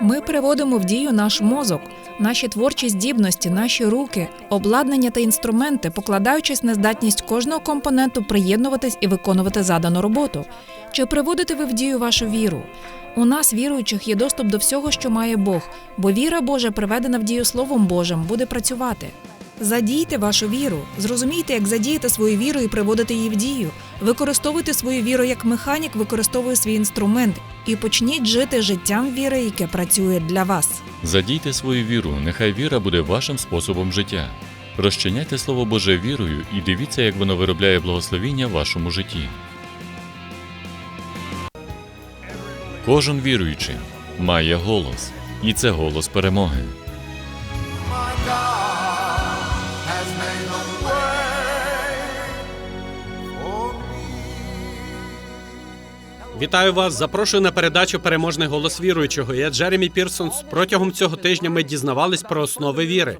Ми приводимо в дію наш мозок, наші творчі здібності, наші руки, обладнання та інструменти, покладаючись на здатність кожного компоненту приєднуватись і виконувати задану роботу. Чи приводите ви в дію вашу віру? У нас, віруючих, є доступ до всього, що має Бог, бо віра Божа, приведена в дію Словом Божим, буде працювати. Задійте вашу віру, зрозумійте, як задіяти свою віру і приводити її в дію. Використовуйте свою віру як механік використовує свій інструмент і почніть жити життям віри, яке працює для вас. Задійте свою віру, нехай віра буде вашим способом життя. Розчиняйте Слово Боже вірою і дивіться, як воно виробляє благословіння в вашому житті. Кожен віруючий має голос, і це голос перемоги. Вітаю вас! Запрошую на передачу Переможний голос віруючого. Я Джеремі Пірсон. Протягом цього тижня ми дізнавались про основи віри.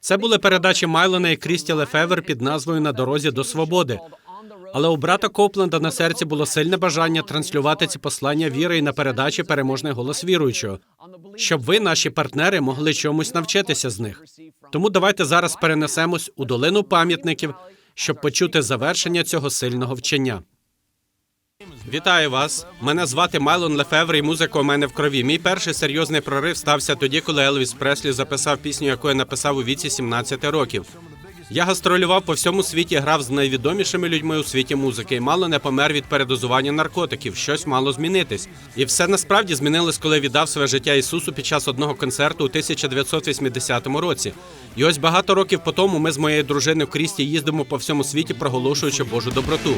Це були передачі Майлона і Крісті Лефевер під назвою На дорозі до свободи. Але у брата Копленда на серці було сильне бажання транслювати ці послання віри і на передачі Переможний голос віруючого, щоб ви, наші партнери, могли чомусь навчитися з них. Тому давайте зараз перенесемось у долину пам'ятників, щоб почути завершення цього сильного вчення. Вітаю вас. Мене звати Майлон Лефевр, і музика у мене в крові. Мій перший серйозний прорив стався тоді, коли Елвіс Преслі записав пісню, яку я написав у віці 17 років. Я гастролював по всьому світі, грав з найвідомішими людьми у світі музики, і мало не помер від передозування наркотиків. Щось мало змінитись. І все насправді змінилось, коли віддав своє життя Ісусу під час одного концерту у 1980 році. І ось багато років по тому ми з моєю дружиною Крісті їздимо по всьому світі, проголошуючи Божу доброту.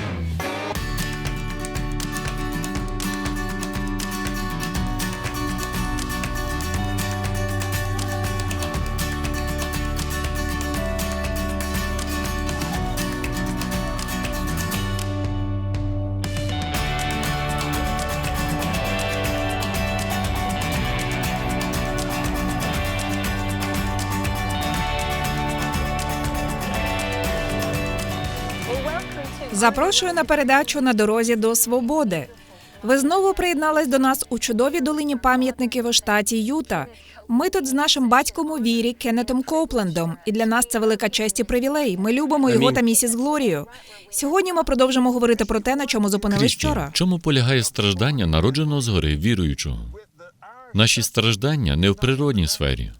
Запрошую на передачу на дорозі до свободи. Ви знову приєднались до нас у чудовій долині пам'ятників у штаті Юта. Ми тут з нашим батьком у вірі Кеннетом Коуплендом, і для нас це велика честь і привілей. Ми любимо його та місіс Глорію. Сьогодні ми продовжимо говорити про те, на чому зупинились Крісті, вчора. чому полягає страждання народженого згори віруючого? Наші страждання не в природній сфері.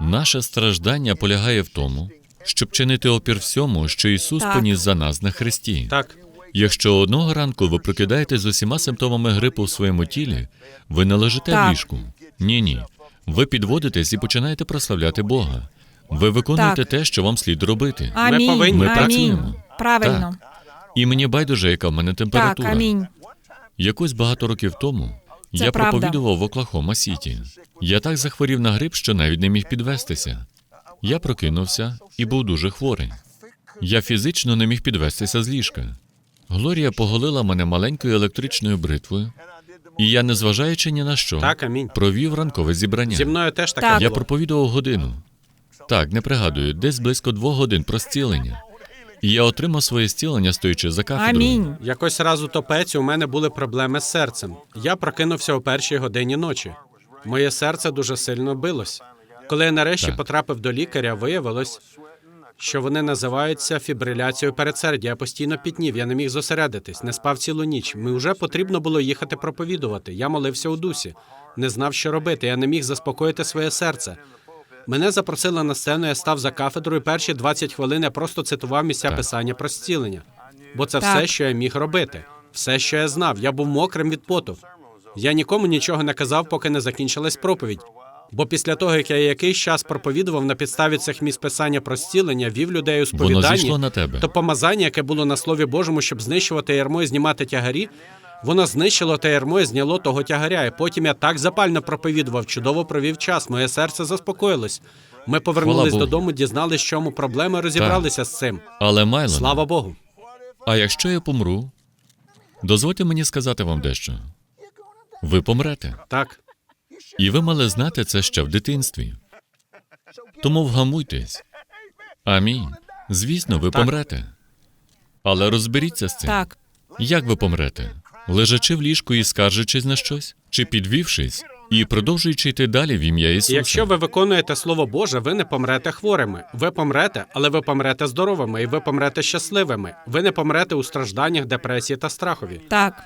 Наше страждання полягає в тому, щоб чинити опір всьому, що Ісус Так. поніс за нас на хресті. Так, Якщо одного ранку ви прокидаєтесь з усіма симптомами грипу в своєму тілі, ви не лежите Так. в ліжку. Ні, ні. Ви підводитесь і починаєте прославляти Бога. Ви виконуєте Так. те, що вам слід робити. Амінь. повинні. Ми амінь. працюємо. Правильно. І мені байдуже, яка в мене Так, температура. амінь. Якось багато років тому Це я правда. проповідував в Оклахома Сіті. Я так захворів на грип, що навіть не міг підвестися. Я прокинувся і був дуже хворий. Я фізично не міг підвестися з ліжка. Глорія поголила мене маленькою електричною бритвою, і я, незважаючи ні на що, так, амінь. провів ранкове зібрання. Зі мною теж таке Так. Я було. проповідував годину. Так, не пригадую, десь близько двох годин про зцілення. І я отримав своє зцілення, стоячи за кафедрою. Амінь. Якось раз у топеці у мене були проблеми з серцем. Я прокинувся о першій годині ночі. Моє серце дуже сильно билось. Коли я нарешті Так. потрапив до лікаря, виявилось, що вони називаються фібриляцією передсердя. Я постійно пітнів, я не міг зосередитись, не спав цілу ніч. Ми вже потрібно було їхати проповідувати. Я молився у дусі, не знав, що робити. Я не міг заспокоїти своє серце. Мене запросили на сцену, я став за кафедрою. Перші 20 хвилин я просто цитував місця Так. писання про зцілення. Бо це Так. все, що я міг робити, все, що я знав. Я був мокрим від поту. Я нікому нічого не казав, поки не закінчилась проповідь. Бо після того, як я якийсь час проповідував на підставі цих місць писання про зцілення, вів людей у сповіданні, на тебе. то помазання, яке було на слові Божому, щоб знищувати ярмо і знімати тягарі, воно знищило те ярмо і зняло того тягаря. І потім я так запально проповідував, чудово провів час. Моє серце заспокоїлось. Ми повернулись додому, дізнались, в чому проблема, розібралися з цим. Але Майлон, Слава Богу. а якщо я помру, дозвольте мені сказати вам дещо. Ви помрете. Так. І ви мали знати це ще в дитинстві. Тому вгамуйтесь. Амінь. Звісно, ви Так. помрете. Але розберіться з цим. Так. Як ви помрете? Лежачи в ліжку і скаржачись на щось? Чи підвівшись І продовжуючи йти далі в ім'я Ісуса. Якщо ви виконуєте Слово Боже, ви не помрете хворими. Ви помрете, але ви помрете здоровими, і ви помрете щасливими. Ви не помрете у стражданнях, депресії та страхові. Так,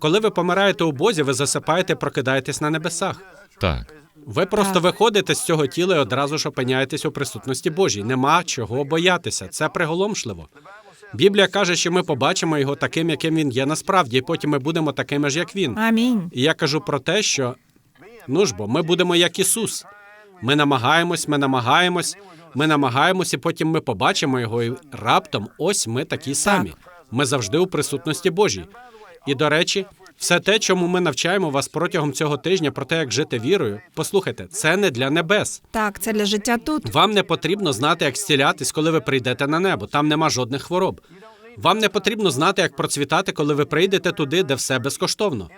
Коли ви помираєте у Бозі, ви засипаєте, прокидаєтесь на небесах. Так. Ви просто Так. виходите з цього тіла і одразу ж опиняєтесь у присутності Божій. Нема чого боятися. Це приголомшливо. Біблія каже, що ми побачимо його таким, яким він є насправді, і потім ми будемо такими ж, як він. амінь. І я кажу про те, що ну ж бо, ми будемо як Ісус. Ми намагаємось, ми намагаємось, ми намагаємось, і потім ми побачимо його, і раптом ось ми такі самі. Ми завжди у присутності Божій. І до речі, все те, чому ми навчаємо вас протягом цього тижня про те, як жити вірою, послухайте, це не для небес. Так, це для життя тут. Вам не потрібно знати, як зцілятись, коли ви прийдете на небо. Там нема жодних хвороб. Вам не потрібно знати, як процвітати, коли ви прийдете туди, де все безкоштовно.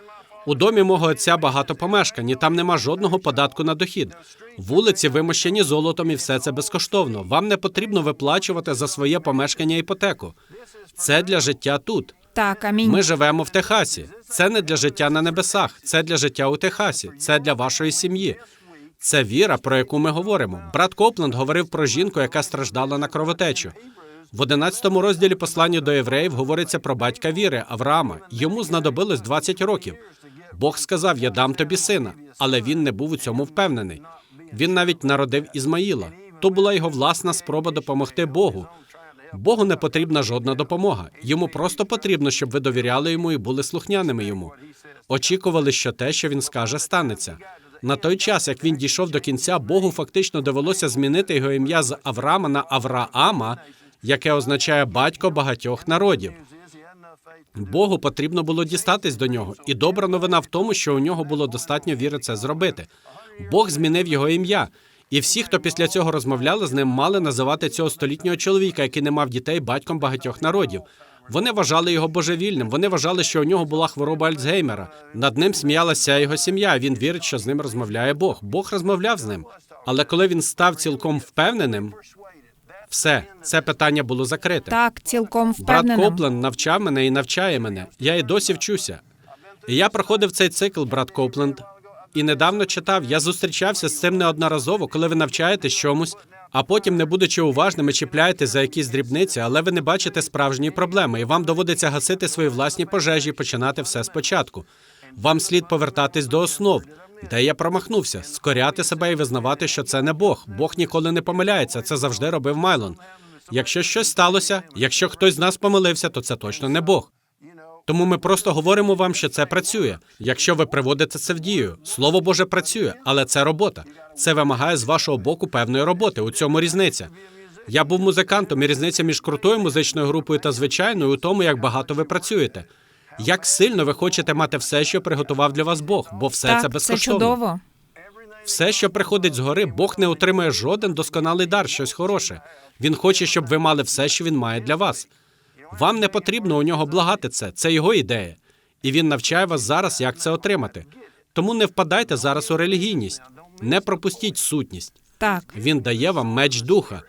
У домі мого отця багато помешкань, і там нема жодного податку на дохід. Вулиці вимощені золотом, і все це безкоштовно. Вам не потрібно виплачувати за своє помешкання іпотеку. Це для життя тут. Так, амінь. Ми живемо в Техасі. Це не для життя на небесах, це для життя у Техасі, це для вашої сім'ї. Це віра, про яку ми говоримо. Брат Копленд говорив про жінку, яка страждала на кровотечу. В 11 розділі послання до євреїв говориться про батька віри Авраама. Йому знадобилось 20 років. Бог сказав: Я дам тобі сина, але він не був у цьому впевнений. Він навіть народив Ізмаїла. То була його власна спроба допомогти Богу. Богу не потрібна жодна допомога. Йому просто потрібно, щоб ви довіряли йому і були слухняними йому. Очікували, що те, що він скаже, станеться. На той час, як він дійшов до кінця, Богу фактично довелося змінити його ім'я з Авраама на Авраама, яке означає батько багатьох народів. Богу потрібно було дістатись до нього, і добра новина в тому, що у нього було достатньо віри це зробити. Бог змінив його ім'я. І всі, хто після цього розмовляли з ним, мали називати цього столітнього чоловіка, який не мав дітей, батьком багатьох народів. Вони вважали його божевільним. Вони вважали, що у нього була хвороба Альцгеймера. Над ним сміялася його сім'я. Він вірить, що з ним розмовляє Бог. Бог розмовляв з ним. Але коли він став цілком впевненим, все це питання було закрите. Так, цілком Брат впевненим. Копленд навчав мене і навчає мене. Я і досі вчуся. І я проходив цей цикл, брат Копленд, і недавно читав. Я зустрічався з цим неодноразово, коли ви навчаєтесь чомусь, а потім, не будучи уважними, чіпляєтесь за якісь дрібниці, але ви не бачите справжньої проблеми, і вам доводиться гасити свої власні пожежі починати все спочатку. Вам слід повертатись до основ. Де я промахнувся, скоряти себе і визнавати, що це не Бог. Бог ніколи не помиляється. Це завжди робив Майлон. Якщо щось сталося, якщо хтось з нас помилився, то це точно не Бог. Тому ми просто говоримо вам, що це працює. Якщо ви приводите це в дію, слово Боже працює, але це робота. Це вимагає з вашого боку певної роботи. У цьому різниця. Я був музикантом, і різниця між крутою музичною групою та звичайною у тому, як багато ви працюєте. Як сильно ви хочете мати все, що приготував для вас Бог, бо все так, це це безкоштовно. чудово. Все, що приходить згори, Бог не отримує жоден досконалий дар, щось хороше. Він хоче, щоб ви мали все, що він має для вас. Вам не потрібно у нього благати це. Це його ідея. І він навчає вас зараз, як це отримати. Тому не впадайте зараз у релігійність, не пропустіть сутність. Так, Він дає вам меч духа.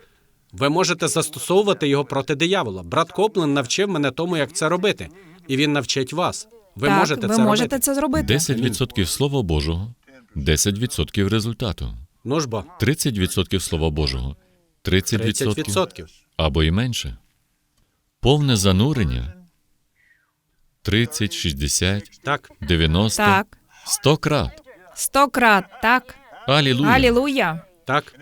Ви можете застосовувати його проти диявола. Брат Коплен навчив мене тому, як це робити, і він навчить вас. Ви так, можете ви це можете робити. це зробити. 10% Слова Божого, 10% результату. Ну ж бо 30% Слова Божого, 30%, 30%. або і менше. Повне занурення 30, 60, Так, 90, Так, 100 крат. сто крат, так. Алілуя. Алілуя. так.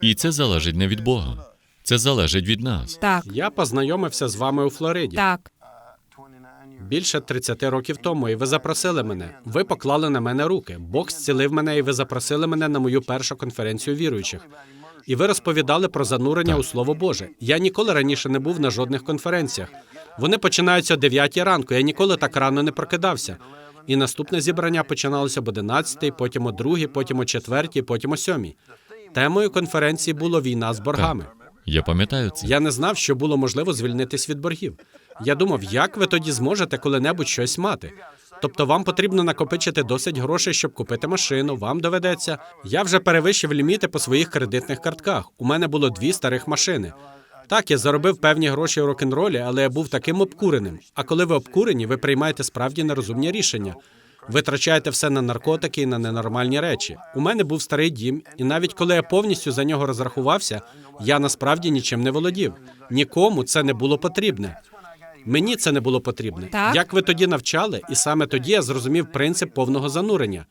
І це залежить не від Бога. Це залежить від нас. Так, Я познайомився з вами у Флориді. так, Більше 30 років тому, і ви запросили мене. Ви поклали на мене руки. Бог зцілив мене, і ви запросили мене на мою першу конференцію віруючих. І ви розповідали про занурення у Слово Боже. Я ніколи раніше не був на жодних конференціях. Вони починаються о 9 ранку. Я ніколи так рано не прокидався. І наступне зібрання починалося об 11, потім о 2, потім о 4, потім о 7. Темою конференції було війна з боргами. Я пам'ятаю це. Я не знав, що було можливо звільнитись від боргів. Я думав, як ви тоді зможете коли-небудь щось мати. Тобто вам потрібно накопичити досить грошей, щоб купити машину. Вам доведеться. Я вже перевищив ліміти по своїх кредитних картках. У мене було дві старих машини. Так, я заробив певні гроші у рок-н-ролі, але я був таким обкуреним. А коли ви обкурені, ви приймаєте справді нерозумні рішення. Витрачаєте все на наркотики і на ненормальні речі. У мене був старий дім, і навіть коли я повністю за нього розрахувався, я насправді нічим не володів. Нікому це не було потрібне. Мені це не було потрібне. Так. Як ви тоді навчали, і саме тоді я зрозумів принцип повного занурення.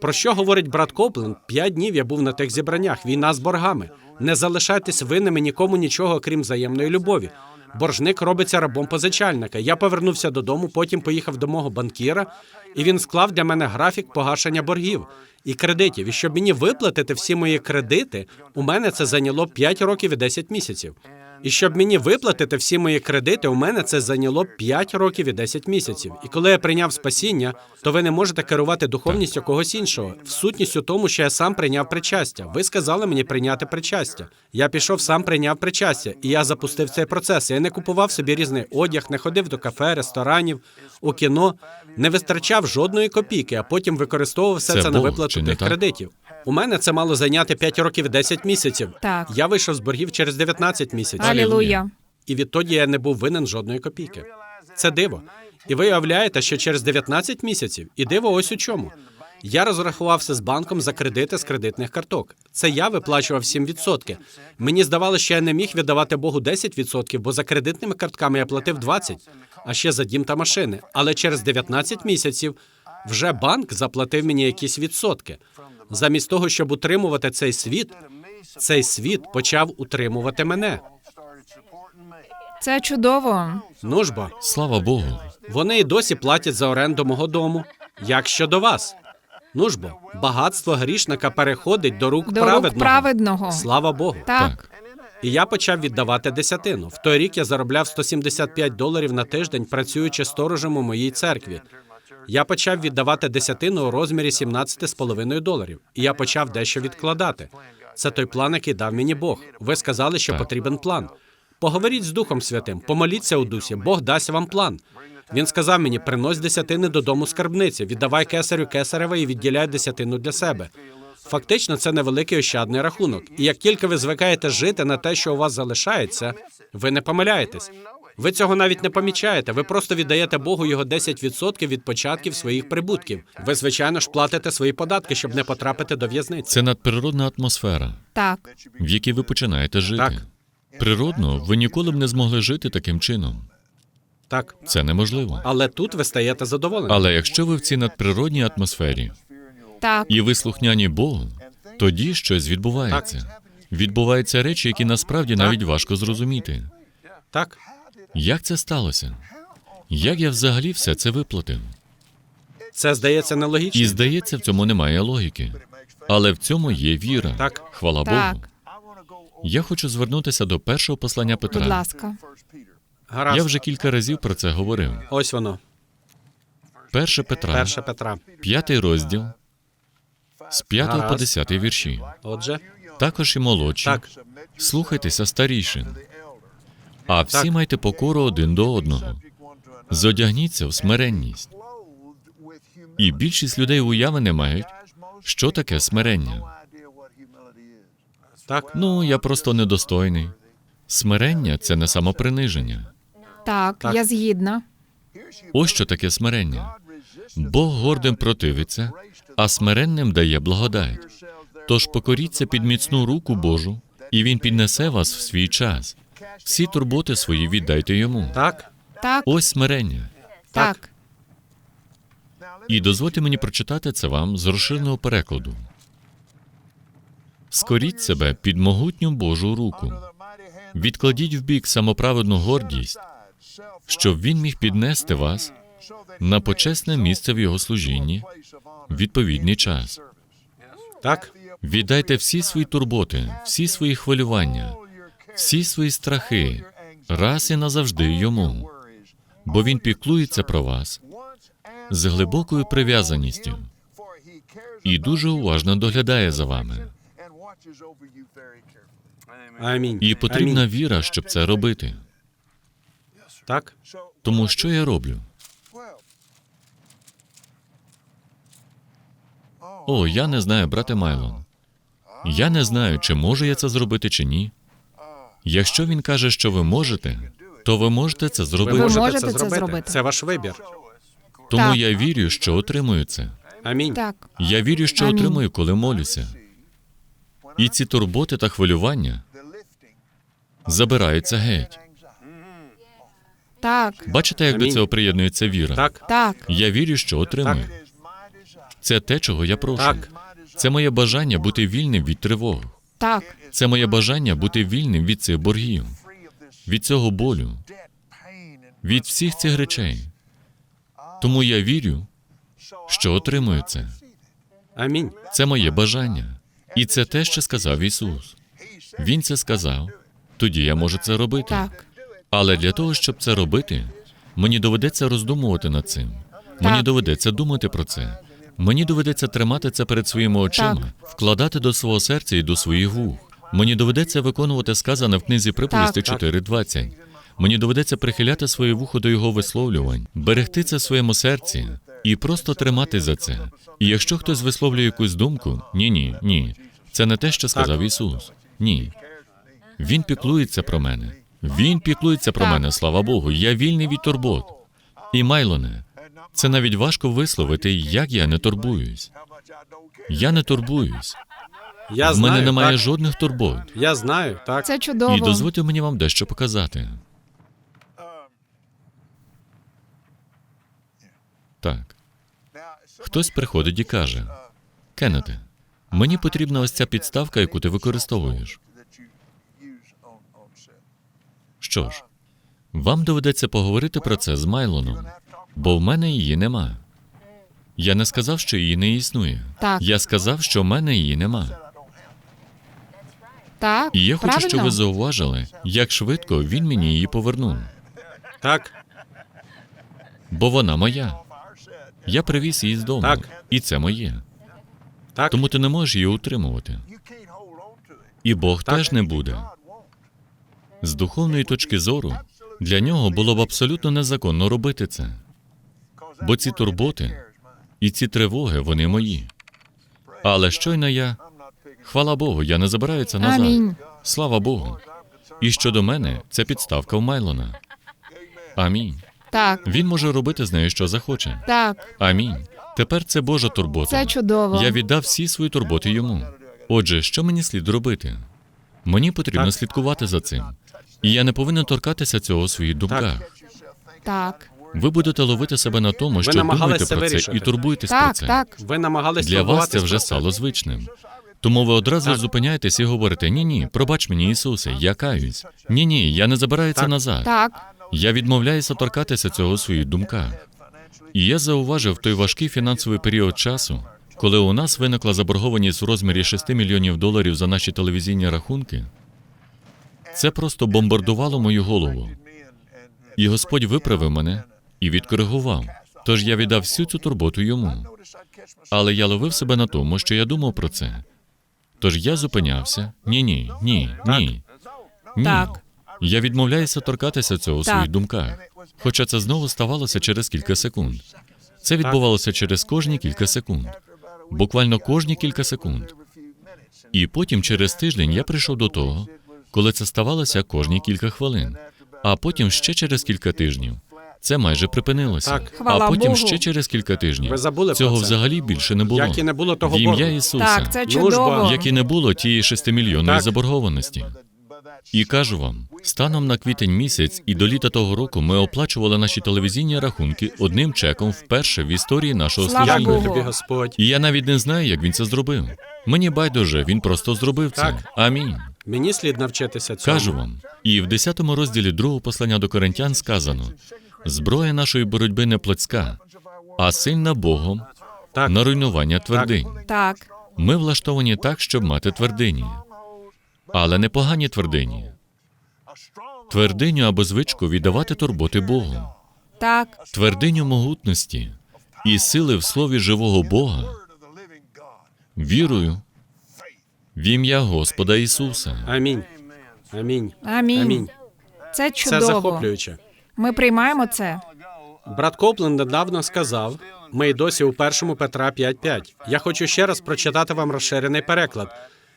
Про що говорить брат Копленд? П'ять днів я був на тих зібраннях. Війна з боргами. Не залишайтесь винними нікому нічого, крім взаємної любові. Боржник робиться рабом позичальника. Я повернувся додому, потім поїхав до мого банкіра, і він склав для мене графік погашення боргів і кредитів. І щоб мені виплатити всі мої кредити, у мене це зайняло 5 років і 10 місяців. І щоб мені виплатити всі мої кредити, у мене це зайняло 5 років і 10 місяців. І коли я прийняв спасіння, то ви не можете керувати духовністю когось іншого. В сутність у тому, що я сам прийняв причастя. Ви сказали мені прийняти причастя. Я пішов сам прийняв причастя, і я запустив цей процес. Я не купував собі різний одяг, не ходив до кафе, ресторанів, у кіно, не витрачав жодної копійки, а потім використовував все Це це, на виплату тих так? кредитів. У мене це мало зайняти 5 років і 10 місяців. Так. Я вийшов з боргів через 19 місяців. Алілуя. І відтоді я не був винен жодної копійки. Це диво. І ви уявляєте, що через 19 місяців, і диво ось у чому. Я розрахувався з банком за кредити з кредитних карток. Це я виплачував 7%. Мені здавалося, що я не міг віддавати Богу 10%, бо за кредитними картками я платив 20%, а ще за дім та машини. Але через 19 місяців вже банк заплатив мені якісь відсотки. Замість того, щоб утримувати цей світ, цей світ почав утримувати мене. Це чудово. Ну ж бо. Слава Богу. Вони і досі платять за оренду мого дому. Як щодо вас? Ну ж бо, багатство грішника переходить до рук До рук праведного. праведного. Слава Богу. Так. Так. І я почав віддавати десятину. В той рік я заробляв 175 доларів на тиждень, працюючи сторожем у моїй церкві. Я почав віддавати десятину у розмірі 17,5 доларів. І я почав дещо відкладати. Це той план, який дав мені Бог. Ви сказали, що Так. потрібен план. Поговоріть з Духом Святим, помоліться у дусі, Бог дасть вам план. Він сказав мені: принось десятини додому скарбниці, віддавай кесарю кесарева і відділяй десятину для себе. Фактично, це невеликий ощадний рахунок. І як тільки ви звикаєте жити на те, що у вас залишається, ви не помиляєтесь. Ви цього навіть не помічаєте. Ви просто віддаєте Богу його 10% від початків своїх прибутків. Ви, звичайно ж, платите свої податки, щоб не потрапити до в'язниці. Це надприродна атмосфера, Так. в якій ви починаєте жити. Так. Природно, ви ніколи б не змогли жити таким чином. Так, Це неможливо. але тут ви стаєте задоволеним. Але якщо ви в цій надприродній атмосфері Так. і ви слухняні Богу, тоді щось відбувається. Відбуваються речі, які насправді навіть важко зрозуміти. Так, Як це сталося? Як я взагалі все це виплатив? це здається нелогічно. І здається, в цьому немає логіки. Але в цьому є віра. Так. Хвала Так. Богу. Я хочу звернутися до першого послання Петра. Будь ласка. Гаразд. Я вже кілька разів про це говорив. Ось воно, Перше Петра, перша Петра. п'ятий розділ, з 5 по Гаразд. 10 вірші. Отже, Також і молодші. так, Слухайтеся старішин. А всі Так. майте покору один до одного. Зодягніться в смиренність. І більшість людей уяви не мають, що таке смирення. так, Ну, я просто недостойний. Смирення це не самоприниження. Так, Так. я згідна. Ось що таке смирення. Бог гордим противиться, а смиренним дає благодать. Тож покоріться під міцну руку Божу, і Він піднесе вас в свій час. Всі турботи свої віддайте йому. так, Так. Ось смирення. Так. І дозвольте мені прочитати це вам з розширеного перекладу. Скоріть себе під могутню Божу руку. Відкладіть вбік самоправедну гордість, щоб він міг піднести вас на почесне місце в його служінні в відповідний час. так, Віддайте всі свої турботи, всі свої хвилювання, всі свої страхи раз і назавжди йому, бо він піклується про вас з глибокою прив'язаністю і дуже уважно доглядає за вами. амінь. І потрібна Амінь. віра, щоб це робити. Так, Тому що я роблю? О, я не знаю, брате Майлон. Я не знаю, чи можу я це зробити чи ні. Якщо він каже, що ви можете, то ви можете це зробити. Ви можете, це, зробити. Це ваш вибір. Тому Так. я вірю, що отримую це. Амінь. Так. Я вірю, що Амінь. отримую, коли молюся. І ці турботи та хвилювання забираються геть. Так. Бачите, як до Амінь. цього приєднується віра? Так, Так. Я вірю, що отримую. Так. Це те, чого я прошу. так, Це моє бажання бути вільним від тривог. Так. Це моє бажання бути вільним від цих боргів, від цього болю, від всіх цих речей. Тому я вірю, що отримую це. амінь. Це моє бажання. І це те, що сказав Ісус. Він це сказав. Тоді я можу це робити. Так. Але для того, щоб це робити, мені доведеться роздумувати над цим. Мені доведеться думати про це. Мені доведеться тримати це перед своїми очима, вкладати до свого серця і до своїх вух. Мені доведеться виконувати сказане в книзі приповісті Так. 4.20. Мені доведеться прихиляти своє вухо до його висловлювань, берегти це в своєму серці і просто тримати за це. І якщо хтось висловлює якусь думку, ні, ні, ні, це не те, що сказав Ісус. Ні. Він піклується про мене. Він піклується про мене, слава Богу. Я вільний від турбот. І Майлоне, це навіть важко висловити, як я не турбуюсь. Я не турбуюсь. Я В знаю, мене немає так. жодних турбот. Я знаю, так. Це чудово. І дозвольте мені вам дещо показати. Так. Хтось приходить і каже: Кеннете, мені потрібна ось ця підставка, яку ти використовуєш. Що ж, вам доведеться поговорити про це з Майлоном, бо в мене її нема. Я не сказав, що її не існує. Так. Я сказав, що в мене її нема. Так. І я хочу, Правильно? щоб ви зауважили, як швидко він мені її повернув. Так, Бо вона моя. Я привіз її з дому, Так. і це моє. так, Тому ти не можеш її утримувати. І Бог Так. теж не буде. З духовної точки зору для нього було б абсолютно незаконно робити це. Бо ці турботи і ці тривоги вони мої. Але щойно я, хвала Богу, я не забираю це назад. Амінь. Слава Богу. І щодо мене, це підставка в Майлона. Амінь. Так. Він може робити з нею, що захоче. Так. Амінь. Тепер це Божа турбота. Це чудово. Я віддав всі свої турботи йому. Отже, що мені слід робити? Мені потрібно Так. слідкувати за цим. І я не повинен торкатися цього у своїх думках. Так. Ви будете ловити себе на тому, що думаєте про це вирішити. і турбуєтесь про Так. це. Так. ви намагались Для вас це вже стало звичним. Тому ви одразу Так. зупиняєтесь і говорите: ні, ні, пробач мені, Ісусе, я каюсь. Ні, ні, я не забираю це назад. Так. Я відмовляюся торкатися цього у своїх думках. І я зауважив той важкий фінансовий період часу, коли у нас виникла заборгованість у розмірі 6 мільйонів доларів за наші телевізійні рахунки. Це просто бомбардувало мою голову. І Господь виправив мене і відкоригував. Тож я віддав всю цю турботу йому. Але я ловив себе на тому, що я думав про це. Тож я зупинявся. Ні, ні, ні, ні. Ні. Так. Я відмовляюся торкатися цього у Так. своїх думках. Хоча це знову ставалося через кілька секунд. Це відбувалося через кожні кілька секунд. Буквально кожні кілька секунд. І потім через тиждень я прийшов до того, коли це ставалося кожні кілька хвилин. А потім ще через кілька тижнів. Це майже припинилося. Так. Хвала а потім Богу. ще через кілька тижнів. Ви забули про Цього це. взагалі більше не було. Як і не було того В ім'я боргу. Ісуса. Так. Це чудово. Як і не було тієї шестимільйонної Так. заборгованості. І кажу вам, станом на квітень місяць і до літа того року ми оплачували наші телевізійні рахунки одним чеком вперше в історії нашого Слава служіння. Дякую Богу. тобі, Господь. І я навіть не знаю, як він це зробив. Мені байдуже, він просто зробив це. Так. Амінь. Мені слід навчитися цьому. Кажу вам. І в 10 розділі другого послання до Коринтян сказано: зброя нашої боротьби не плотська, а сильна Богом Так, на руйнування твердинь. Так. Ми влаштовані так, щоб мати твердині, але не погані твердині. Твердиню або звичку віддавати турботи Богу, Так. твердиню могутності і сили в слові живого Бога, вірую в ім'я Господа Ісуса. амінь. Амінь. Амінь. Амінь. Це Це чудово. захоплююче. Ми приймаємо це. Брат Копленд недавно сказав: ми й досі у першому Петра 5.5. Я хочу ще раз прочитати вам розширений переклад.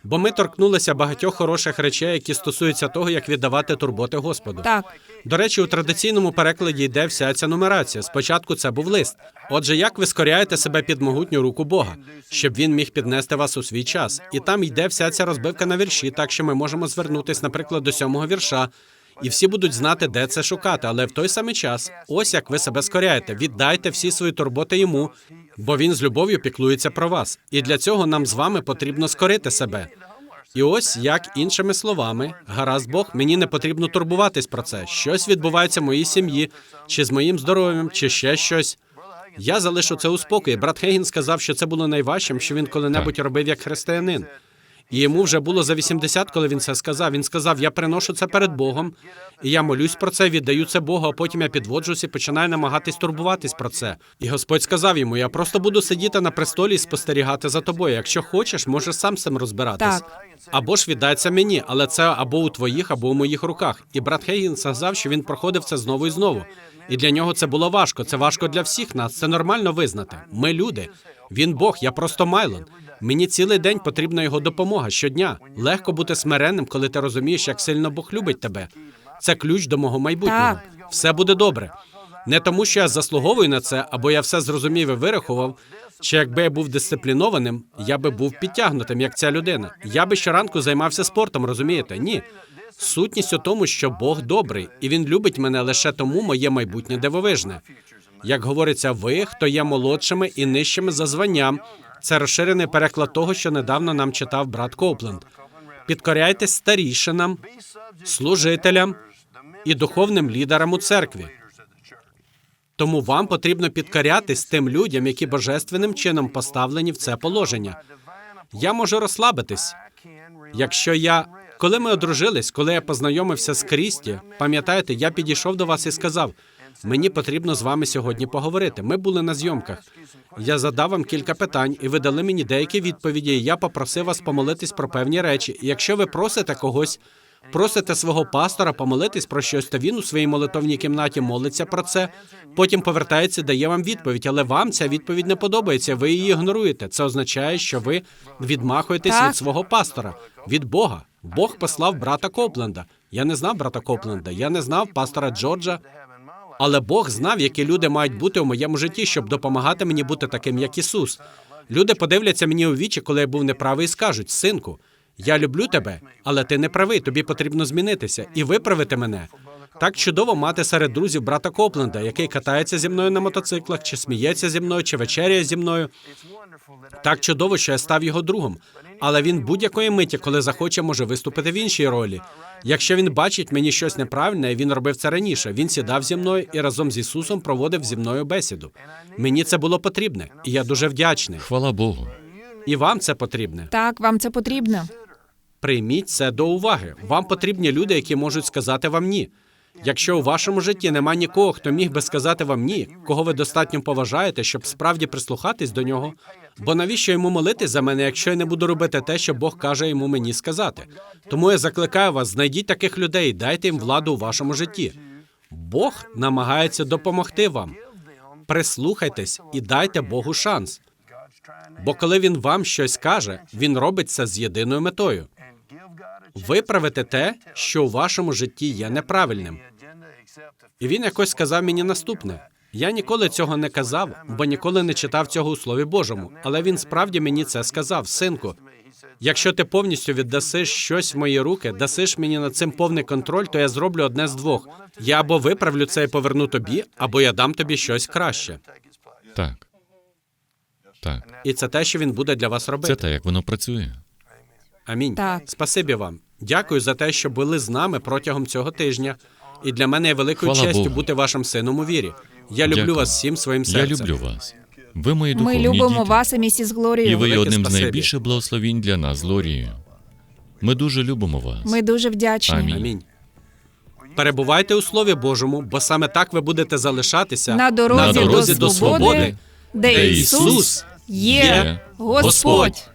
Бо ми торкнулися багатьох хороших речей, які стосуються того, як віддавати турботи Господу. Так, До речі, у традиційному перекладі йде вся ця нумерація. Спочатку це був лист. Отже, як ви скоряєте себе під могутню руку Бога, щоб він міг піднести вас у свій час? І там йде вся ця розбивка на вірші, так що ми можемо звернутись, наприклад, до сьомого вірша. І всі будуть знати, де це шукати, але в той самий час, ось як ви себе скоряєте, віддайте всі свої турботи йому, бо він з любов'ю піклується про вас. І для цього нам з вами потрібно скорити себе. І ось як іншими словами, гаразд Бог, мені не потрібно турбуватись про це. Щось відбувається в моїй сім'ї, чи з моїм здоров'ям, чи ще щось. Я залишу це у спокої. Брат Хейгін сказав, що це було найважчим, що він коли-небудь робив як християнин. І йому вже було за 80, коли він це сказав. Він сказав: Я приношу це перед Богом, і я молюсь про це, віддаю це Богу, а потім я підводжусь і починаю намагатись турбуватись про це. І Господь сказав йому: Я просто буду сидіти на престолі і спостерігати за тобою. Якщо хочеш, можеш сам з цим розбиратись. Так. Або ж віддай це мені, але це або у твоїх, або у моїх руках. І брат Хейгін сказав, що він проходив це знову і знову. І для нього це було важко. Це важко для всіх нас. Це нормально визнати. Ми люди. Він Бог, я просто Майлон. Мені цілий день потрібна його допомога щодня. Легко бути смиренним, коли ти розумієш, як сильно Бог любить тебе. Це ключ до мого майбутнього. Так. Все буде добре. Не тому, що я заслуговую на це, або я все зрозумів і вирахував. Чи якби я був дисциплінованим, я би був підтягнутим, як ця людина. Я би щоранку займався спортом, розумієте? Ні. Сутність у тому, що Бог добрий, і він любить мене лише тому моє майбутнє дивовижне. Як говориться, ви, хто є молодшими і нижчими за званням, це розширений переклад того, що недавно нам читав брат Копленд. Підкоряйтесь старішинам, служителям і духовним лідерам у церкві. Тому вам потрібно підкорятись тим людям, які божественним чином поставлені в це положення. Я можу розслабитись, якщо я. Коли ми одружились, коли я познайомився з Крісті, пам'ятаєте, я підійшов до вас і сказав: мені потрібно з вами сьогодні поговорити. Ми були на зйомках. Я задав вам кілька питань, і ви дали мені деякі відповіді. і Я попросив вас помолитись про певні речі. І якщо ви просите когось, просите свого пастора помолитись про щось, то він у своїй молитовній кімнаті молиться про це. Потім повертається, дає вам відповідь, але вам ця відповідь не подобається. Ви її ігноруєте. Це означає, що ви відмахуєтесь Так. від свого пастора, від Бога. Бог послав брата Копленда. Я не знав брата Копленда, я не знав пастора Джорджа. Але Бог знав, які люди мають бути у моєму житті, щоб допомагати мені бути таким, як Ісус. Люди подивляться мені у вічі, коли я був неправий, і скажуть: синку, я люблю тебе, але ти не правий. Тобі потрібно змінитися і виправити мене. Так чудово мати серед друзів брата Копленда, який катається зі мною на мотоциклах, чи сміється зі мною, чи вечеряє зі мною. Так чудово, що я став його другом. Але він будь-якої миті, коли захоче, може виступити в іншій ролі. Якщо він бачить мені щось неправильне, він робив це раніше. Він сідав зі мною і разом з Ісусом проводив зі мною бесіду. Мені це було потрібне, і я дуже вдячний. Хвала Богу. І вам це потрібне. так, вам це потрібно. Прийміть це до уваги. Вам потрібні люди, які можуть сказати вам ні. Якщо у вашому житті нема нікого, хто міг би сказати вам ні, кого ви достатньо поважаєте, щоб справді прислухатись до нього. Бо навіщо йому молитись за мене, якщо я не буду робити те, що Бог каже йому мені сказати? Тому я закликаю вас, знайдіть таких людей, дайте їм владу у вашому житті. Бог намагається допомогти вам. Прислухайтесь і дайте Богу шанс. Бо коли він вам щось каже, він робить це з єдиною метою виправити те, що у вашому житті є неправильним. І він якось сказав мені наступне: я ніколи цього не казав, бо ніколи не читав цього у Слові Божому. Але він справді мені це сказав, синку. Якщо ти повністю віддасиш щось в мої руки, дасиш мені над цим повний контроль, то я зроблю одне з двох: я або виправлю це і поверну тобі, або я дам тобі щось краще. Так. Так. І це те, що він буде для вас робити. Це те, як воно працює. Амінь. Так. Спасибі вам. Дякую за те, що були з нами протягом цього тижня. І для мене є великою Хвала честю Богу. бути вашим сином у вірі. Я люблю Дякую. вас всім своїм Я серцем. люблю вас. Ви мої Ми духовні любимо діти. вас і місіс І Глорію. ви є Велике одним з спасибі. найбільших благословінь для нас з Лорією. Ми дуже любимо вас. Ми дуже вдячні. Амінь. Амінь. Перебувайте у Слові Божому, бо саме так ви будете залишатися На дорозі, На дорозі до до свободи, де де Ісус є Господь.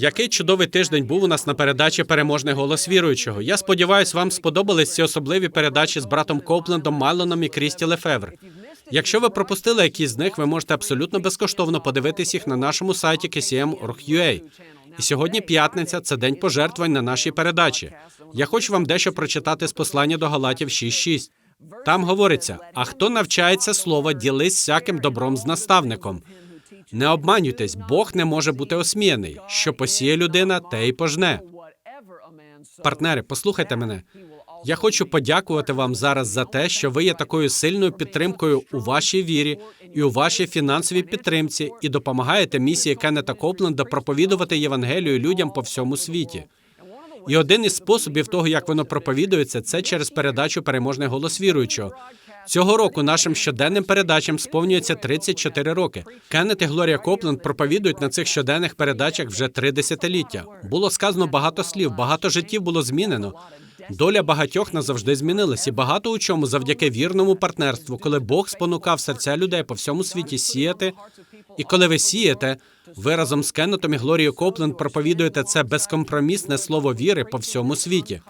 Який чудовий тиждень був у нас на передачі Переможний голос віруючого. Я сподіваюся, вам сподобались ці особливі передачі з братом Коплендом, Майлоном і Крісті Лефевр. Якщо ви пропустили якісь з них, ви можете абсолютно безкоштовно подивитись їх на нашому сайті kcm.org.ua. І сьогодні п'ятниця це день пожертвувань на нашій передачі. Я хочу вам дещо прочитати з послання до Галатів 6.6. Там говориться: а хто навчається слова, ділись всяким добром з наставником. Не обманюйтесь, Бог не може бути осміяний. Що посіє людина, те й пожне. Партнери, послухайте мене. Я хочу подякувати вам зараз за те, що ви є такою сильною підтримкою у вашій вірі і у вашій фінансовій підтримці, і допомагаєте місії Кеннета Копленда проповідувати Євангелію людям по всьому світі. І один із способів того, як воно проповідується, це через передачу Переможний голос віруючого. Цього року нашим щоденним передачам сповнюється 34 роки. Кеннет і Глорія Копленд проповідують на цих щоденних передачах вже три десятиліття. Було сказано багато слів, багато життів було змінено. Доля багатьох назавжди змінилась, і багато у чому завдяки вірному партнерству, коли Бог спонукав серця людей по всьому світі сіяти. І коли ви сієте, ви разом з Кеннетом і Глорією Копленд проповідуєте це безкомпромісне слово віри по всьому світі.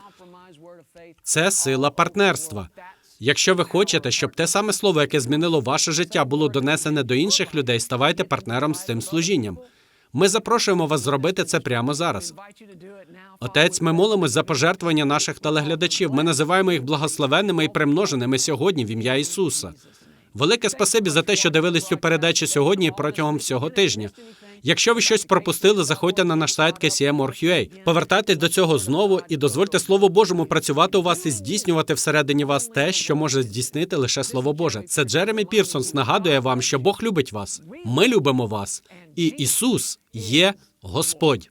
Це сила партнерства. Якщо ви хочете, щоб те саме слово, яке змінило ваше життя, було донесене до інших людей, ставайте партнером з цим служінням. Ми запрошуємо вас зробити це прямо зараз. Отець, ми молимось за пожертвування наших телеглядачів. Ми називаємо їх благословенними і примноженими сьогодні в ім'я Ісуса. Велике спасибі за те, що дивились цю передачу сьогодні і протягом всього тижня. Якщо ви щось пропустили, заходьте на наш сайт KCM.org.ua. Повертайтесь до цього знову і дозвольте Слову Божому працювати у вас і здійснювати всередині вас те, що може здійснити лише Слово Боже. Це Джеремі Пірсонс нагадує вам, що Бог любить вас. Ми любимо вас, і Ісус є Господь.